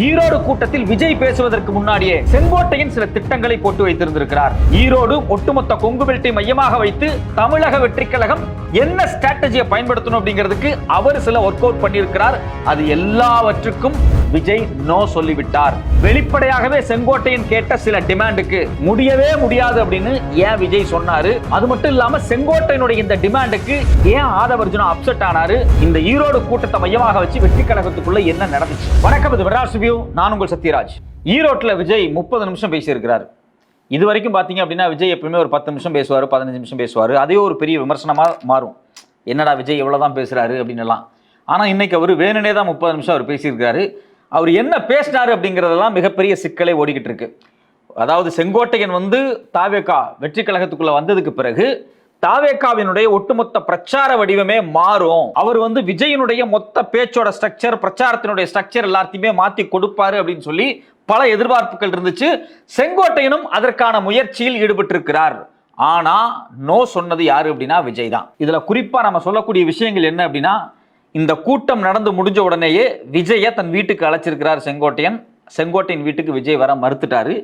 ஈரோடு கூட்டத்தில் விஜய் பேசுவதற்கு முன்னாடியே செங்கோட்டையின் சில திட்டங்களை போட்டு வைத்திருந்திருக்கிறார். ஈரோடு ஒட்டுமொத்த கொங்கு பெல்ட்டை மையமாக வைத்து தமிழக வெற்றி கழகம் என்ன ஸ்ட்ராட்டஜியை பயன்படுத்தணும் அப்படிங்கிறதுக்கு அவர் சில ஒர்க் அவுட் பண்ணியிருக்கிறார். அது எல்லாவற்றுக்கும் விஜய் நோ சொல்லிவிட்டார். வெளிப்படையாகவே செங்கோட்டையன் கேட்ட சில டிமாண்டுக்கு முடியவே முடியாது அப்படின்னு ஏன் விஜய் சொன்னாரு? அது மட்டும் இல்லாம செங்கோட்டையனுடைய இந்த டிமாண்டுக்கு ஏன் ஆதவர்ஜுனா அப்செட் ஆனாரு? இந்த ஈரோடு கூட்டத்தை மையமாக வச்சு வெற்றி கழகத்துக்குள்ள என்ன நடந்துச்சு? வணக்கம் இது விராஸ் வியூ நான் உங்கள் சத்யராஜ். ஈரோட்டில் விஜய் முப்பது நிமிஷம் பேசியிருக்கிறார். இது வரைக்கும் பார்த்தீங்க அப்படின்னா விஜய் எப்பவுமே ஒரு பத்து நிமிஷம் பேசுவார் பதினஞ்சு நிமிஷம் பேசுவார். அதே ஒரு பெரிய விமர்சனமாக மாறும். என்னடா விஜய் எவ்வளோ தான் பேசுகிறாரு அப்படின்னு எல்லாம் ஆனால் இன்றைக்கி அவர் வேணுனே தான் முப்பது நிமிஷம் அவர் பேசியிருக்காரு அவர் என்ன பேசினாரு அப்படிங்கிறதெல்லாம் மிகப்பெரிய சிக்கலை ஓடிக்கிட்டு இருக்கு. அதாவது செங்கோட்டையன் வந்து தாவேக்கா வெற்றி கழகத்துக்குள்ள வந்ததுக்கு பிறகு தாவேக்காவினுடைய ஒட்டுமொத்த பிரச்சார வடிவமே மாறும். அவர் வந்து விஜயனுடைய மொத்த பேச்சோட ஸ்ட்ரக்சர் பிரச்சாரத்தினுடைய ஸ்ட்ரக்சர் எல்லாத்தையுமே மாத்தி கொடுப்பாரு அப்படின்னு சொல்லி பல எதிர்பார்ப்புகள் இருந்துச்சு. செங்கோட்டையனும் அதற்கான முயற்சியில் ஈடுபட்டிருக்கிறார். ஆனா நோ சொன்னது யாரு அப்படின்னா விஜய் தான். இதுல குறிப்பா நம்ம சொல்லக்கூடிய விஷயங்கள் என்ன அப்படின்னா இந்த கூட்டம் நடந்து முடிஞ்ச உடனேயே விஜயை தன் வீட்டுக்கு அழைச்சிருக்கிறார் செங்கோட்டையன். செங்கோட்டையன் வீட்டுக்கு விஜய் வர மறுத்துட்டாரு.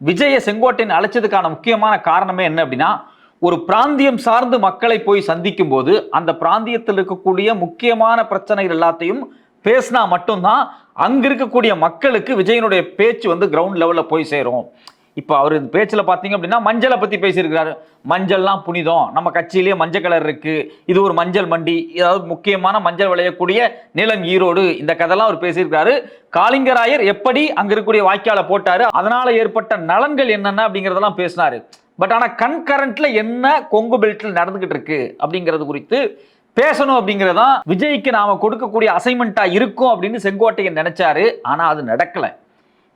விஜயை செங்கோட்டையன் அழைச்சதுக்கான முக்கியமான காரணமே என்ன அப்படின்னா ஒரு பிராந்தியம் சார்ந்து மக்களை போய் சந்திக்கும் போது அந்த பிராந்தியத்தில் இருக்கக்கூடிய முக்கியமான பிரச்சனைகள் எல்லாத்தையும் பேசினா மட்டும்தான் அங்க இருக்கக்கூடிய மக்களுக்கு விஜயனுடைய பேச்சு வந்து கிரவுண்ட் லெவலில் போய் சேரும். இப்போ அவர் இந்த பேச்சில் பார்த்தீங்க அப்படின்னா மஞ்சளை பற்றி பேசியிருக்கிறாரு. மஞ்சள்லாம் புனிதம். நம்ம கட்சியிலேயே மஞ்சள் கலர் இருக்குது இது ஒரு மஞ்சள் மண்டி. அதாவது முக்கியமான மஞ்சள் விளையக்கூடிய நிலம் ஈரோடு. இந்த கதைலாம் அவர் பேசியிருக்காரு காளிங்கராயர் எப்படி அங்கே இருக்கக்கூடிய வாய்க்காலை போட்டாரு அதனால் ஏற்பட்ட நலன்கள் என்னென்ன அப்படிங்கிறதெல்லாம் பேசினார். பட் ஆனால் கண் கரண்ட்டில் என்ன கொங்கு பெல்ட்டில் நடந்துகிட்டு இருக்கு அப்படிங்கிறது குறித்து பேசணும் அப்படிங்கிறதான் விஜய்க்கு நாம கொடுக்கக்கூடிய அசைன்மெண்ட்டா இருக்கும் அப்படின்னு செங்கோட்டையன் நினைச்சாரு. ஆனா அது நடக்கல.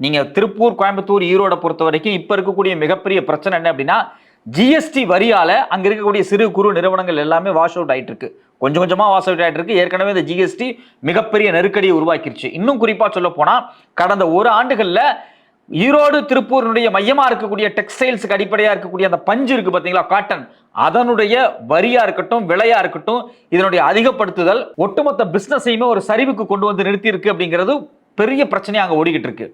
நீங்கள் திருப்பூர் கோயம்புத்தூர் ஈரோட பொறுத்த வரைக்கும் இப்போ இருக்கக்கூடிய மிகப்பெரிய பிரச்சனை என்ன அப்படின்னா ஜிஎஸ்டி வரியால் அங்கே இருக்கக்கூடிய சிறு குறு நிறுவனங்கள் எல்லாமே வாஷ் அவுட் ஆகிட்டு இருக்கு கொஞ்சம் கொஞ்சமாக வாஷ் அவுட் ஆகிட்டு இருக்கு ஏற்கனவே இந்த ஜிஎஸ்டி மிகப்பெரிய நெருக்கடியை உருவாக்கிருச்சு. இன்னும் குறிப்பாக சொல்ல போனால் கடந்த ஒரு ஆண்டுகளில் ஈரோடு திருப்பூரினுடைய மையமாக இருக்கக்கூடிய டெக்ஸ்டைல்ஸுக்கு அடிப்படையாக இருக்கக்கூடிய அந்த பஞ்சு இருக்குது பார்த்தீங்களா காட்டன் அதனுடைய வரியாக இருக்கட்டும் விலையாக இருக்கட்டும் இதனுடைய அதிகப்படுத்துதல் ஒட்டுமொத்த பிஸ்னஸையுமே ஒரு சரிவுக்கு கொண்டு வந்து நிறுத்தியிருக்கு அப்படிங்கிறது பெரிய பிரச்சனையாக அங்கே ஓடிக்கிட்டு இருக்கு.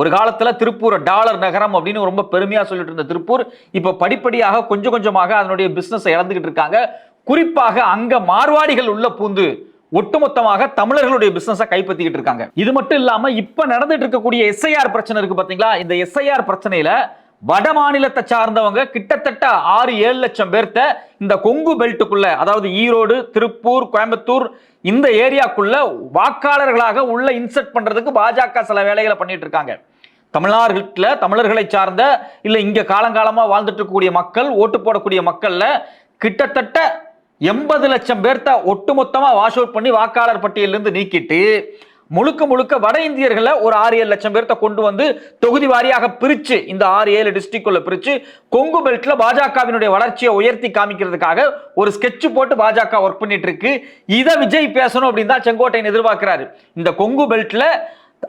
ஒரு காலத்தில் திருப்பூர் டாலர் நகரம் அப்படின்னு ரொம்ப பெருமையாக சொல்லிட்டு இருந்த திருப்பூர் இப்போ படிப்படியாக கொஞ்சம் கொஞ்சமாக அதனுடைய பிஸ்னஸை இழந்துகிட்டு இருக்காங்க. குறிப்பாக அங்கே மார்வாடிகள் உள்ள பூந்து ஒட்டுமொத்தமாக தமிழர்களுடைய பிசினஸை கைப்பற்றிக்கிட்டு இருக்காங்க. இது மட்டும் இல்லாமல் இப்போ நடந்துட்டு இருக்கக்கூடிய எஸ்ஐஆர் பிரச்சனை இருக்கு பார்த்தீங்களா இந்த எஸ்ஐஆர் பிரச்சனையில வட மாநிலத்தை சார்ந்தவங்க கிட்டத்தட்ட ஆறு ஏழு லட்சம் பேர்த்த இந்த கொங்கு பெல்ட்டுக்குள்ள அதாவது ஈரோடு திருப்பூர் கோயம்புத்தூர் இந்த ஏரியாக்குள்ள வாக்காளர்களாக உள்ள இன்செர்ட் பண்றதுக்கு பாஜக சில வேலைகளை பண்ணிட்டு இருக்காங்க. தமிழ்நாட்டில் தமிழர்களை சார்ந்த இல்லை இங்க காலங்காலமா வாழ்ந்துட்டு இருக்கக்கூடிய மக்கள் ஓட்டு போடக்கூடிய மக்கள்ல கிட்டத்தட்ட எண்பது லட்சம் பேர்த்த ஒட்டுமொத்தமா வாஷ் அவுட் பண்ணி வாக்காளர் பட்டியலிருந்து நீக்கிட்டு முழுக்க முழுக்க வட இந்தியர்களை ஒரு ஆறு ஏழு லட்சம் பேர்த்த கொண்டு வந்து தொகுதி வாரியாக பிரிச்சு இந்த ஆறு ஏழு டிஸ்ட்ரிக்ட்குள்ள பிரிச்சு கொங்கு பெல்ட்ல பாஜகவினுடைய வளர்ச்சியை உயர்த்தி காமிக்கிறதுக்காக ஒரு ஸ்கெட்ச் போட்டு பாஜக ஒர்க் பண்ணிட்டு இருக்கு இதை விஜய் பேசணும் அப்படின்னு தான் செங்கோட்டையன் எதிர்பார்க்கிறாரு. இந்த கொங்கு பெல்ட்ல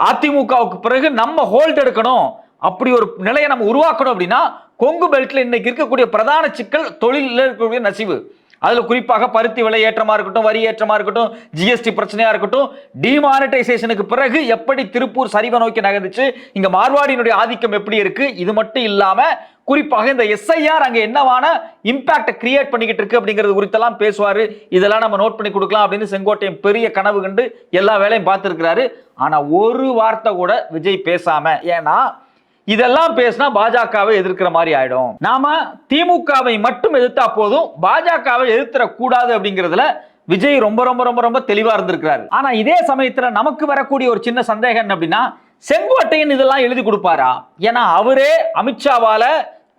அதிமுகவுக்கு பிறகு நம்ம ஹோல்ட் எடுக்கணும். அப்படி ஒரு நிலையை நம்ம உருவாக்கணும் அப்படின்னா கொங்கு பெல்ட்ல இன்னைக்கு இருக்கக்கூடிய பிரதான சிக்கல் தொழிலில் இருக்கக்கூடிய நசிவு. அதில் குறிப்பாக பருத்தி விலை ஏற்றமாக இருக்கட்டும் வரி ஏற்றமாக இருக்கட்டும் ஜிஎஸ்டி பிரச்சனையாக இருக்கட்டும் டிமானிட்டைசேஷனுக்கு பிறகு எப்படி திருப்பூர் சரிவை நோக்கி நகர்ந்துச்சு இங்கே மார்வாடியினுடைய ஆதிக்கம் எப்படி இருக்குது இது மட்டும் இல்லாமல் குறிப்பாக இந்த எஸ்ஐஆர் அங்கே என்னவான இம்பாக்டை கிரியேட் பண்ணிக்கிட்டு இருக்கு அப்படிங்கிறது குறித்தெல்லாம் பேசுவார். இதெல்லாம் நம்ம நோட் பண்ணி கொடுக்கலாம் அப்படின்னு செங்கோட்டையன் பெரிய கனவு கண்டு எல்லா வேலையும் பார்த்துருக்கிறாரு. ஆனால் ஒரு வார்த்தை கூட விஜய் பேசாமல் ஏன்னா இதெல்லாம் பேசினா பாஜகவை எதிர்க்கிற மாதிரி ஆயிடும். நாம திமுகவை மட்டும் எதிர்த்தா போதும் பாஜகவை எதிர்த்திட கூடாது அப்படிங்கிறதுல விஜய் ரொம்ப ரொம்ப ரொம்ப ரொம்ப தெளிவா இருந்திருக்கிறாரு. ஆனா இதே சமயத்துல நமக்கு வரக்கூடிய ஒரு சின்ன சந்தேகம் என்ன அப்படின்னா செங்கோட்டையன் இதெல்லாம் எழுதி கொடுப்பாரா? ஏன்னா அவரே அமித்ஷாவால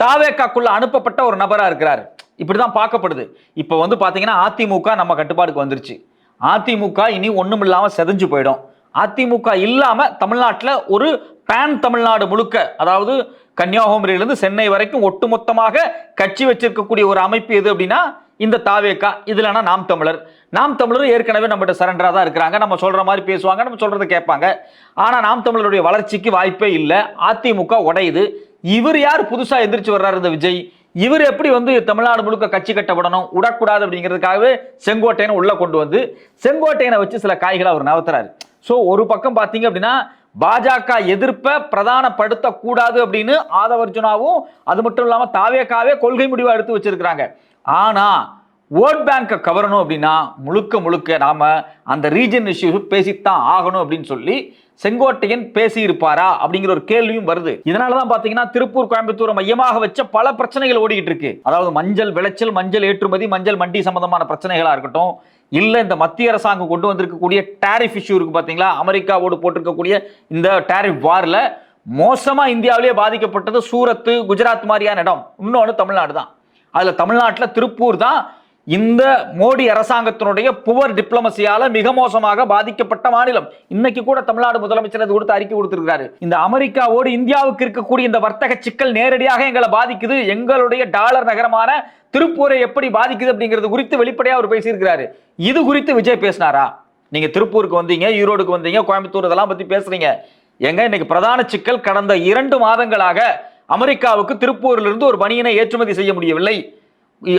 தாவேக்காக்குள்ள அனுப்பப்பட்ட ஒரு நபரா இருக்கிறார். இப்படிதான் பார்க்கப்படுது. இப்போ வந்து பாத்தீங்கன்னா அதிமுக நம்ம கட்டுப்பாடுக்கு வந்துருச்சு. அதிமுக இனி ஒண்ணும் இல்லாம செதஞ்சு போயிடும். அதிமுக இல்லாம தமிழ்நாட்டில் ஒரு பேன் தமிழ்நாடு முழுக்க அதாவது கன்னியாகுமரியிலிருந்து சென்னை வரைக்கும் ஒட்டுமொத்தமாக கட்சி வச்சிருக்கக்கூடிய ஒரு அமைப்பு எது அப்படின்னா இந்த தாவேக்கா. இதுலனா நாம் தமிழர். நாம் தமிழர் ஏற்கனவே நம்மகிட்ட சரண்டராக தான் இருக்கிறாங்க. நம்ம சொல்கிற மாதிரி பேசுவாங்க நம்ம சொல்கிறத கேட்பாங்க. ஆனால் நாம் தமிழருடைய வளர்ச்சிக்கு வாய்ப்பே இல்லை. அதிமுக உடையுது. இவர் யார் புதுசாக எந்திரிச்சு வர்றாரு இந்த விஜய்? இவர் எப்படி வந்து தமிழ்நாடு முழுக்க கட்சி கட்டப்படணும் விடக்கூடாது அப்படிங்கிறதுக்காகவே செங்கோட்டையனை உள்ளே கொண்டு வந்து செங்கோட்டையனை வச்சு சில காய்களை அவர் நகர்த்துறாரு. ஸோ ஒரு பக்கம் பார்த்தீங்க அப்படின்னா பாஜக எதிர்ப்பை பிரதானப்படுத்த கூடாது அப்படின்னு ஆதவர்ஜுனாவும் அது மட்டும் இல்லாமல் தாவேக்காவே கொள்கை முடிவாக எடுத்து வச்சிருக்கிறாங்க. ஆனால் ஓட் பேங்கை கவரணும் அப்படின்னா முழுக்க முழுக்க நாம் அந்த ரீஜன் இஷ்யூ பேசித்தான் ஆகணும் அப்படின்னு சொல்லி செங்கோட்டையன் பேசியிருப்பாரா அப்படிங்கிற ஒரு கேள்வியும் வருது. இதனாலதான் பார்த்தீங்கன்னா திருப்பூர் கோயம்புத்தூரை மையமாக வச்ச பல பிரச்சனைகள் ஓடிக்கிட்டு இருக்கு. அதாவது மஞ்சள் விளைச்சல் மஞ்சள் ஏற்றுமதி மஞ்சள் மண்டி சம்பந்தமான பிரச்சனைகளாக இருக்கட்டும் இல்லை இந்த மத்திய அரசாங்கம் கொண்டு வந்திருக்கக்கூடிய டேரிஃப் இஷ்யூ இருக்கு பார்த்தீங்களா அமெரிக்காவோடு போட்டிருக்கக்கூடிய இந்த டேரிஃப் வாரில் மோசமாக இந்தியாவிலேயே பாதிக்கப்பட்டது சூரத்து குஜராத் மாதிரியான இடம். இன்னொன்று தமிழ்நாடு தான். அதில் தமிழ்நாட்டில் திருப்பூர் தான் இந்த மோடி அரசாங்கத்தினுடைய புவர் டிப்ளமசியால மிக மோசமாக பாதிக்கப்பட்ட மாநிலம். இன்னைக்கு கூட தமிழ்நாடு முதலமைச்சர் அது கொடுத்து அறிக்கை கொடுத்திருக்காரு இந்த அமெரிக்காவோடு இந்தியாவுக்கு இருக்கக்கூடிய இந்த வர்த்தக சிக்கல் நேரடியாக எங்களை பாதிக்குது. எங்களுடைய டாலர் நகரமான திருப்பூரை எப்படி பாதிக்குது அப்படிங்கிறது குறித்து வெளிப்படையாக அவர் பேசியிருக்கிறாரு. இது குறித்து விஜய் பேசினாரா? நீங்க திருப்பூருக்கு வந்தீங்க ஈரோடுக்கு வந்தீங்க கோயம்புத்தூர் இதெல்லாம் பத்தி பேசுறீங்க. எங்க இன்னைக்கு பிரதான சிக்கல் கடந்த இரண்டு மாதங்களாக அமெரிக்காவுக்கு திருப்பூரிலிருந்து ஒரு பணியினை ஏற்றுமதி செய்ய முடியவில்லை.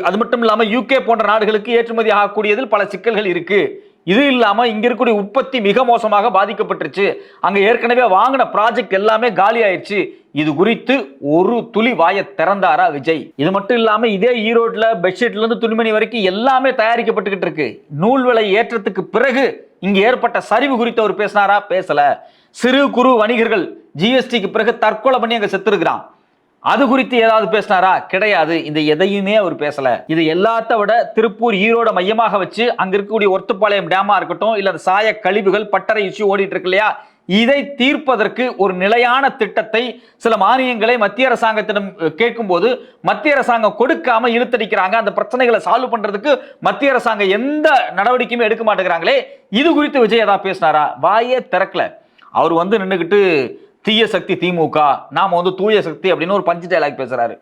அது மட்டும் இல்லாமல் யூகே போன்ற நாடுகளுக்கு ஏற்றுமதி ஆகக்கூடியதில் பல சிக்கல்கள் இருக்கு. இது இல்லாமல் இங்கே இருக்கக்கூடிய உற்பத்தி மிக மோசமாக பாதிக்கப்பட்டுருச்சு. அங்கே ஏற்கனவே வாங்கின ப்ராஜெக்ட் எல்லாமே காலி ஆயிடுச்சு இது குறித்து ஒரு துளி வாயை திறந்தாரா விஜய்? இது மட்டும் இல்லாமல் இதே ஈரோட்டில் பெட்ஷீட்லேருந்து துணிமணி வரைக்கும் எல்லாமே தயாரிக்கப்பட்டுக்கிட்டு இருக்கு. நூல் விலை ஏற்றத்துக்கு பிறகு இங்கே ஏற்பட்ட சரிவு குறித்து அவர் பேசினாரா? பேசல. சிறு குறு வணிகர்கள் ஜிஎஸ்டிக்கு பிறகு தற்கொலை பண்ணி அங்கே செத்துருக்கிறான். அது குறித்து ஏதாவது பேசினாரா? கிடையாது. இந்த எதையுமே அவர் பேசல. இது எல்லாத்த விட திருப்பூர் ஈரோட மையமாக வச்சு அங்க இருக்கக்கூடிய ஒர்த்துப்பாளையம் டேமா இருக்கட்டும் இல்ல சாய கழிவுகள் பட்டறை இஷ்யூ ஓடிட்டு இருக்கு இல்லையா? இதை தீர்ப்பதற்கு ஒரு நிலையான திட்டத்தை சில மானியங்களை மத்திய அரசாங்கத்திடம் கேட்கும்போது மத்திய அரசாங்கம் கொடுக்காம இழுத்தடிக்கிறாங்க. அந்த பிரச்சனைகளை சால்வ் பண்றதுக்கு மத்திய அரசாங்கம் எந்த நடவடிக்கையுமே எடுக்க மாட்டேங்கிறாங்களே. இது குறித்து விஜய் ஏதாவது பேசினாரா? வாயே திறக்கல. அவர் வந்து நின்றுக்கிட்டு தீய சக்தி திமுக. நாம் வந்து தூய சக்தி அப்படின்னு ஒரு பஞ்சு டைலாக் பேசுறாரு.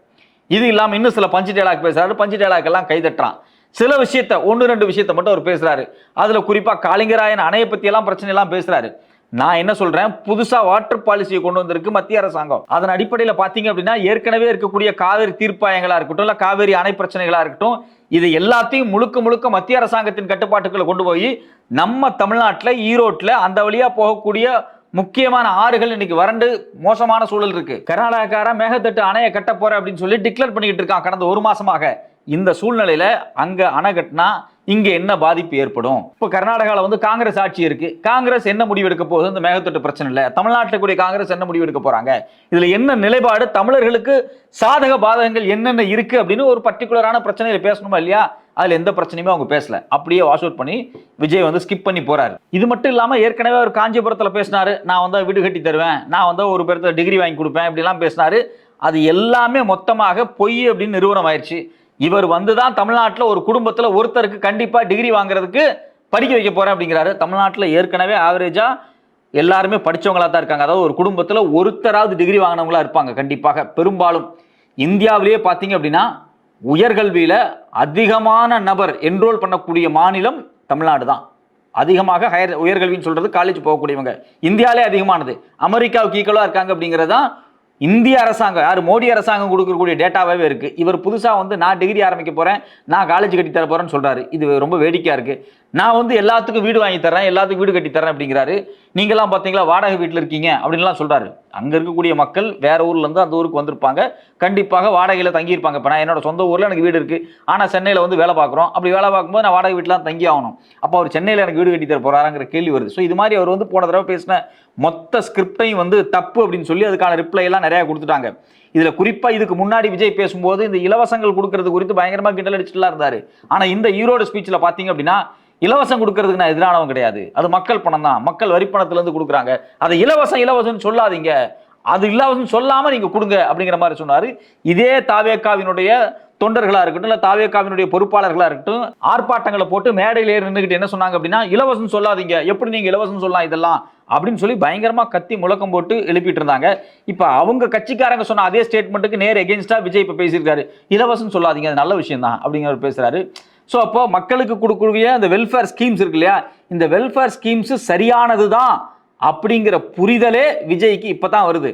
இது இல்லாம இன்னும் சில பஞ்சு டைலாக் பேசுறாரு. பஞ்சு டைலாக் எல்லாம் கைதட்டுறான். சில விஷயத்த ஒன்று ரெண்டு விஷயத்த மட்டும் அவர் பேசுறாரு. அதுல குறிப்பா காளிங்கராயன் அணையை பத்தி எல்லாம் பிரச்சனை எல்லாம் பேசுறாரு. நான் என்ன சொல்றேன்? புதுசா வாட்டர் பாலிசியை கொண்டு வந்திருக்கு மத்திய அரசாங்கம். அதன் அடிப்படையில் பாத்தீங்க அப்படின்னா ஏற்கனவே இருக்கக்கூடிய காவிரி தீர்ப்பாயங்களா இருக்கட்டும் இல்ல காவேரி அணை பிரச்சனைகளா இருக்கட்டும் இது எல்லாத்தையும் முழுக்க முழுக்க மத்திய அரசாங்கத்தின் கட்டுப்பாட்டுக்குள்ள கொண்டு போய் நம்ம தமிழ்நாட்டில் ஈரோட்டில் அந்த வழியா போகக்கூடிய முக்கியமான ஆறுகள் இன்னைக்கு வறண்டு மோசமான சூழல் இருக்கு. கர்நாடகக்கார மேகத்தட்டு அணையை கட்ட போற அப்படின்னு சொல்லி டிக்ளேர் பண்ணிக்கிட்டு இருக்கான். கடந்த ஒரு மாசமாக இந்த சூழ்நிலையில அங்க அணை கட்டினா இங்க என்ன பாதிப்பு ஏற்படும்? இப்போ கர்நாடகாவில் வந்து காங்கிரஸ் ஆட்சி இருக்கு. காங்கிரஸ் என்ன முடிவு எடுக்க போகுது? இந்த மேகத்தொட்டு பிரச்சனை இல்லை. தமிழ்நாட்டில் கூடிய காங்கிரஸ் என்ன முடிவு எடுக்க போறாங்க? இதுல என்ன நிலைப்பாடு? தமிழர்களுக்கு சாதக பாதகங்கள் என்னென்ன இருக்கு அப்படின்னு ஒரு பர்டிகுலரான பிரச்சனையில பேசணுமா இல்லையா? அதில் எந்த பிரச்சனையுமே அவங்க பேசல. அப்படியே வாஷ் அவுட் பண்ணி விஜய் வந்து ஸ்கிப் பண்ணி போறாரு. இது மட்டும் இல்லாமல் ஏற்கனவே அவர் காஞ்சிபுரத்தில் பேசினாரு. நான் வந்து வீடு கட்டி தருவேன். நான் வந்து ஒரு பேர்த்த டிகிரி வாங்கி கொடுப்பேன். இப்படிலாம் பேசினாரு. அது எல்லாமே மொத்தமாக பொய் அப்படின்னு நிறுவனம் ஆயிடுச்சு. இவர் வந்து தான் தமிழ்நாட்டில் ஒரு குடும்பத்தில் ஒருத்தருக்கு கண்டிப்பாக டிகிரி வாங்குறதுக்கு படிக்க வைக்க போகிறேன் அப்படிங்கிறாரு. தமிழ்நாட்டில் ஏற்கனவே ஆவரேஜாக எல்லாருமே படிச்சவங்களா தான் இருக்காங்க. அதாவது ஒரு குடும்பத்தில் ஒருத்தராவது டிகிரி வாங்கினவங்களா இருப்பாங்க கண்டிப்பாக. பெரும்பாலும் இந்தியாவிலேயே பார்த்தீங்க அப்படின்னா உயர்கல்வியில் அதிகமான நபர் என்ரோல் பண்ணக்கூடிய மாநிலம் தமிழ்நாடு தான். அதிகமாக ஹையர் உயர்கல்வின்னு சொல்கிறது காலேஜ் போகக்கூடியவங்க. இந்தியாவிலே அதிகமானது. அமெரிக்காவுக்கு ஈக்குவலாக இருக்காங்க அப்படிங்கிறது தான் இந்திய அரசாங்கம். யார்? மோடி அரசாங்கம் கொடுக்கக்கூடிய டேட்டாவே இருக்குது இவர் புதுசாக வந்து நான் டிகிரி ஆரம்பிக்க போகிறேன் நான் காலேஜ் கட்டி தர போறேன்னு இது ரொம்ப வேடிக்கையாக இருக்குது நான் வந்து எல்லாத்துக்கும் வீடு வாங்கி தரேன் எல்லாத்துக்கும் வீடு கட்டி தரேன் அப்படிங்கிறாரு. நீங்களாம் பார்த்தீங்களா வாடகை வீட்டில் இருக்கீங்க அப்படின்லாம் சொல்கிறாரு அங்கே இருக்கக்கூடிய மக்கள் வேற ஊர்லேருந்து அந்த ஊருக்கு வந்திருப்பாங்க. கண்டிப்பாக வாடகையில் தங்கியிருப்பாங்க. இப்போ நான் என்னோட சொந்த ஊரில் எனக்கு வீடு இருக்குது ஆனால் சென்னையில் வந்து வேலை பார்க்குறோம். அப்படி வேலை பார்க்கும்போது நான் வாடகை வீட்டிலாம் தங்கி ஆகணும். அப்போ அவர் சென்னையில் எனக்கு வீடு கட்டி தர போறாங்கிற கேள்வி வருது. ஸோ இது மாதிரி அவர் வந்து போன தடவை பேசின மொத்த ஸ்கிரிப்டையும் வந்து தப்பு அப்படின்னு சொல்லி அதுக்கான ரிப்ளை எல்லாம் நிறையா கொடுத்துட்டாங்க. இதில் குறிப்பாக இதுக்கு முன்னாடி விஜய் பேசும்போது இந்த இலவசங்கள் கொடுக்கறது குறித்து பயங்கரமாக கிண்டல் அடிச்சுட்டுலாம் இருந்தார். ஆனால் இந்த ஈரோடு ஸ்பீச்சில் பார்த்தீங்க அப்படின்னா இலவசம் கொடுக்கறதுக்கு நான் எதிரானவன் கிடையாது. அது மக்கள் பணம் தான். மக்கள் வரி பணத்துலேருந்து கொடுக்குறாங்க. அதை இலவசம் இலவசம்னு சொல்லாதீங்க. அது இலவசம் சொல்லாமல் நீங்கள் கொடுங்க அப்படிங்கிற மாதிரி சொன்னார். இதே தாவேக்காவினுடைய தொண்டர்களாக இருக்கட்டும் இல்லை தாவேக்காவினுடைய பொறுப்பாளர்களாக இருக்கட்டும் ஆர்ப்பாட்டங்களை போட்டு மேடையில் ஏறி நின்றுக்கிட்டு என்ன சொன்னாங்க அப்படின்னா இலவசம் சொல்லாதீங்க. எப்படி நீங்கள் இலவசம் சொல்லலாம் இதெல்லாம்? அப்படின்னு சொல்லி பயங்கரமாக கத்தி முழக்கம் போட்டு எழுப்பிட்டு இருந்தாங்க. இப்போ அவங்க கட்சிக்காரங்க சொன்ன அதே ஸ்டேட்மெண்ட்டுக்கு நேர் எகென்ஸ்டாக விஜய் இப்போ பேசியிருக்காரு. இலவசம் சொல்லாதீங்க அது நல்ல விஷயம் தான் அப்படிங்கிறவர் பேசுகிறாரு ஸோ அப்போ மக்களுக்கு கொடுக்கக்கூடிய அந்த வெல்ஃபேர் ஸ்கீம்ஸ் இருக்கு இல்லையா? இந்த வெல்ஃபேர் ஸ்கீம்ஸ் சரியானது தான் அப்படிங்கிற புரிதலே விஜய்க்கு இப்போ தான் வருது.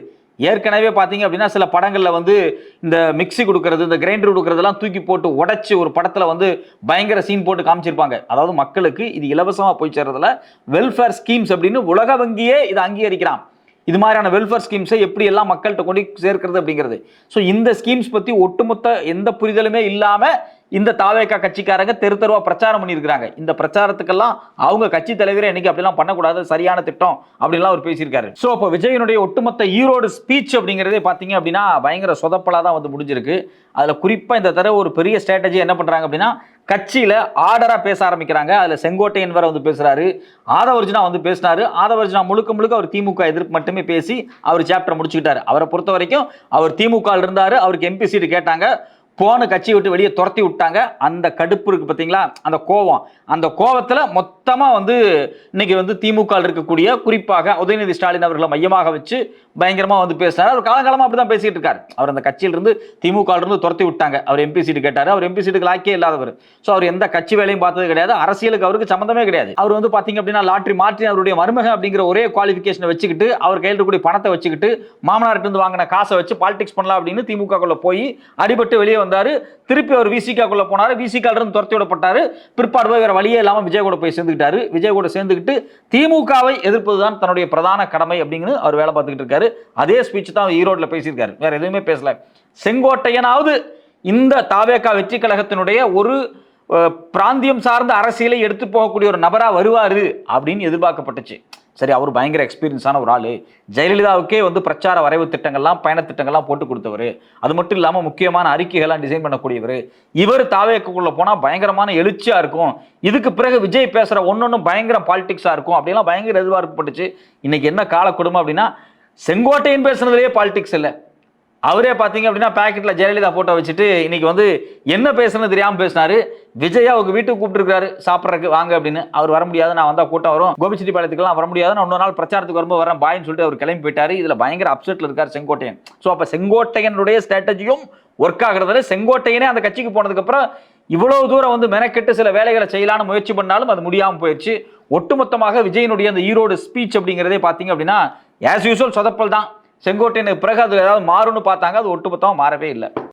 ஏற்கனவே பார்த்தீங்க அப்படின்னா சில படங்களில் வந்து இந்த மிக்ஸி கொடுக்கறது இந்த கிரைண்டர் கொடுக்கறதெல்லாம் தூக்கி போட்டு உடச்சி ஒரு படத்தில் வந்து பயங்கர சீன் போட்டு காமிச்சிருப்பாங்க. அதாவது மக்களுக்கு இது இலவசமாக போய் சேர்றதுல வெல்ஃபேர் ஸ்கீம்ஸ் அப்படின்னு உலக வங்கியே இதை அங்கீகரிக்கிறான். இது மாதிரியான வெல்ஃபேர் ஸ்கீம்ஸை எப்படி எல்லாம் மக்கள்கிட்ட கொண்டு சேர்க்கிறது அப்படிங்கிறது. ஸோ இந்த ஸ்கீம்ஸ் பற்றி ஒட்டுமொத்த எந்த புரிதலுமே இல்லாமல் இந்த தாவேக்கா கட்சிக்காரங்க தெரு தெருவா பிரச்சாரம் பண்ணியிருக்கிறாங்க. இந்த பிரச்சாரத்துக்கெல்லாம் அவங்க கட்சி தலைவரே என்னைக்கு அப்படிலாம் பண்ணக்கூடாது சரியான திட்டம் அப்படின்லாம் அவர் பேசியிருக்காரு. ஸோ அப்போ விஜயனுடைய ஒட்டுமொத்த ஈரோடு ஸ்பீச் அப்படிங்கிறதே பார்த்தீங்க அப்படின்னா பயங்கர சொதப்பலாக தான் வந்து முடிஞ்சிருக்கு. அதில் குறிப்பாக இந்த தடவை ஒரு பெரிய ஸ்ட்ராட்டஜி என்ன பண்ணுறாங்க அப்படின்னா கட்சியில் ஆர்டராக பேச ஆரம்பிக்கிறாங்க. அதில் செங்கோட்டையன் வேற வந்து பேசுகிறாரு ஆதவர்ஜினா வந்து பேசினாரு. ஆதவர்ஜினா முழுக்க முழுக்க அவர் திமுக எதிர்ப்பு மட்டுமே பேசி அவர் சாப்டர் முடிச்சுக்கிட்டாரு. அவரை பொறுத்த வரைக்கும் அவர் திமுக இருந்தார். அவருக்கு எம்பி சீட்டு கேட்டாங்க. போன கட்சியை விட்டு வெளியே துரத்தி விட்டாங்க. அந்த கடுப்பு இருக்கு பார்த்தீங்களா அந்த கோவம் அந்த கோவத்தில் மொத்தமாக வந்து இன்னைக்கு வந்து திமுக இருக்கக்கூடிய குறிப்பாக உதயநிதி ஸ்டாலின் அவர்களை மையமாக வச்சு பயங்கரமாக வந்து பேசினார். அவர் காலங்காலமாக அப்படி தான் பேசிகிட்டு இருக்கார். அவர் அந்த கட்சியிலிருந்து திமுக துரத்தி விட்டாங்க. அவர் எம்பி சீட்டு கேட்டார். அவர் எம்பி சீட்டுக்கு லாக்கே இல்லாதவர். ஸோ அவர் எந்த கட்சி வேலையும் பார்த்தது கிடையாது. அரசியலுக்கு அவருக்கு சம்மந்தமே கிடையாது. அவர் வந்து பார்த்தீங்க அப்படின்னா லாட்ரி மாற்றி அவருடைய மருமகன் அப்படிங்கிற ஒரே குவாலிஃபிகேஷனை வச்சுக்கிட்டு அவர் கையில் இருக்கக்கூடிய பணத்தை வச்சுக்கிட்டு மாமனார்கிட்ட வாங்கின காசை வச்சு பாலிடிக்ஸ் பண்ணலாம் அப்படின்னு திமுகக்குள்ளே போய் அடிபட்டு வெளியே வந்தார். திருப்பி அவர் விசிகாக்குள்ளே போனார். விசிகாலிருந்து துரத்தி விடப்பட்டார். பிற்பாடு போய் வேறு வழியே இல்லாமல் விஜய் கூட போய் சேர்ந்துக்கிட்டாரு. விஜய் கூட சேர்ந்துக்கிட்டு திமுகவை எதிர்ப்பது தான் தன்னுடைய பிரதான கடமை அப்படிங்கிறது அவர் வேலை பார்த்துக்கிட்டு இருக்காரு. அதே ஸ்பீச் தான் ஈரோட்டில் பேசியிருக்காரு. வேற எதுவுமே பேசல. செங்கோட்டையனாவது இந்த தாவேக்கா வெற்றி கழகத்தினுடைய ஒரு பிராந்தியம் சார்ந்த அரசியலை எடுத்து போகக்கூடிய ஒரு நபரா வருவார் அப்படின்னு எதிர்பார்க்கப்பட்டுச்சு. சரி அவர் பயங்கர எக்ஸ்பீரியன்ஸான ஒரு ஆள். ஜெயலலிதாவுக்கே வந்து பிரச்சார வரைவு திட்டங்கள்லாம் பயணத்திட்டங்கள்லாம் போட்டு கொடுத்தவர். அது மட்டும் இல்லாமல் முக்கியமான அறிக்கைகள்லாம் டிசைன் பண்ணக்கூடியவர். இவர் தாவேக்குள்ளே போனால் பயங்கரமான எழுச்சியாக இருக்கும். இதுக்கு பிறகு விஜய் பேசுகிற ஒன்று ஒன்றும் பயங்கர பாலிடிக்ஸாக இருக்கும். அப்படிலாம் பயங்கர எதிர்பார்க்கப்பட்டுச்சு இன்னைக்கு என்ன கால அப்படின்னா செங்கோட்டையன் பேசுனதுலேயே பாலிடிக்ஸ் இல்லை. அவரே பார்த்தீங்க அப்படின்னா பேக்கெட்டில் ஜெயலலிதா ஃபோட்டோ வச்சுட்டு இன்னைக்கு வந்து என்ன பேசுனது தெரியாமல் பேசினாரு. விஜயா அவங்க வீட்டுக்கு கூப்பிட்டுருக்காரு சாப்பிட்றதுக்கு வாங்க அப்படின்னு. அவர் வர முடியாது நான் வந்தால் கூட்டம் வரும். கோபிச்செட்டிப்பாளையத்துக்குலாம் வர முடியாது. நான் இன்னொரு நாள் பிரச்சாரத்துக்கு வரும்போது வரேன் பாயின்னு சொல்லிட்டு அவர் கிளம்பி போயிட்டாரு. இதில் பயங்கர அப்செட்டில் இருக்கார் செங்கோட்டையன். ஸோ அப்போ செங்கோட்டையனுடைய ஸ்ட்ராட்டஜியும் ஒர்க் ஆகிறதுல செங்கோட்டையனே அந்த கட்சிக்கு போனதுக்கப்புறம் இவ்வளோ தூரம் வந்து மெனக்கெட்டு சில வேலைகளை செய்யலான்னு முயற்சி பண்ணாலும் அது முடியாமல் போயிடுச்சு ஒட்டுமொத்தமாக விஜயனுடைய அந்த ஈரோடு ஸ்பீச் அப்படிங்கிறதே பார்த்தீங்க அப்படின்னா ஆஸ் யூஸ்வல் சொதப்பல் தான். செங்கோட்டையனுக்கு பிறகு அது ஏதாவது மாறும்னு பார்த்தாங்க அது ஒட்டுமொத்தமாக மாறவே இல்லை.